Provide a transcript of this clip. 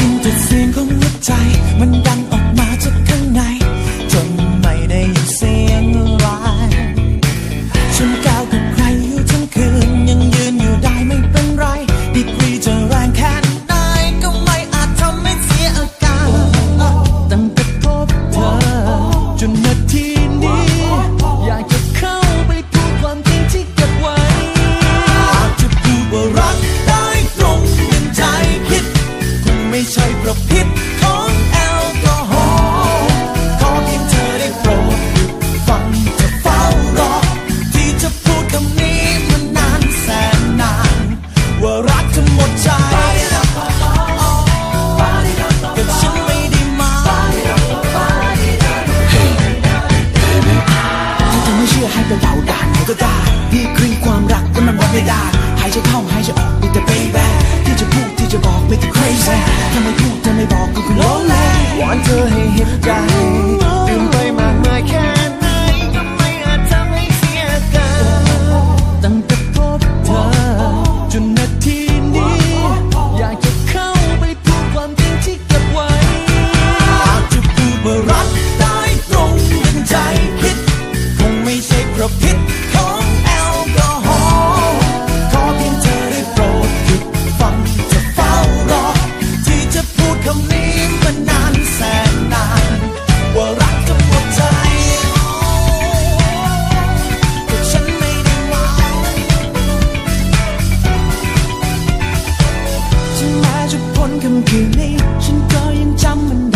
ยินแต่เสียงของหัวใจมันดัง ชื่อให้ไปเป่าด่านไหนก็ได้ดีกรีความรักก็มันวัดไม่ได้หายใจเข้าหายใจออกมีแต่เบย์แบที่จะพูดที่จะบอกไม่แต่ crazy ทำไมพูดทำไม่บอกก็คือล้นแหลวอนเธอให้เห็นใจ นคำคืนนี้ ฉันก็ยังจำมันได้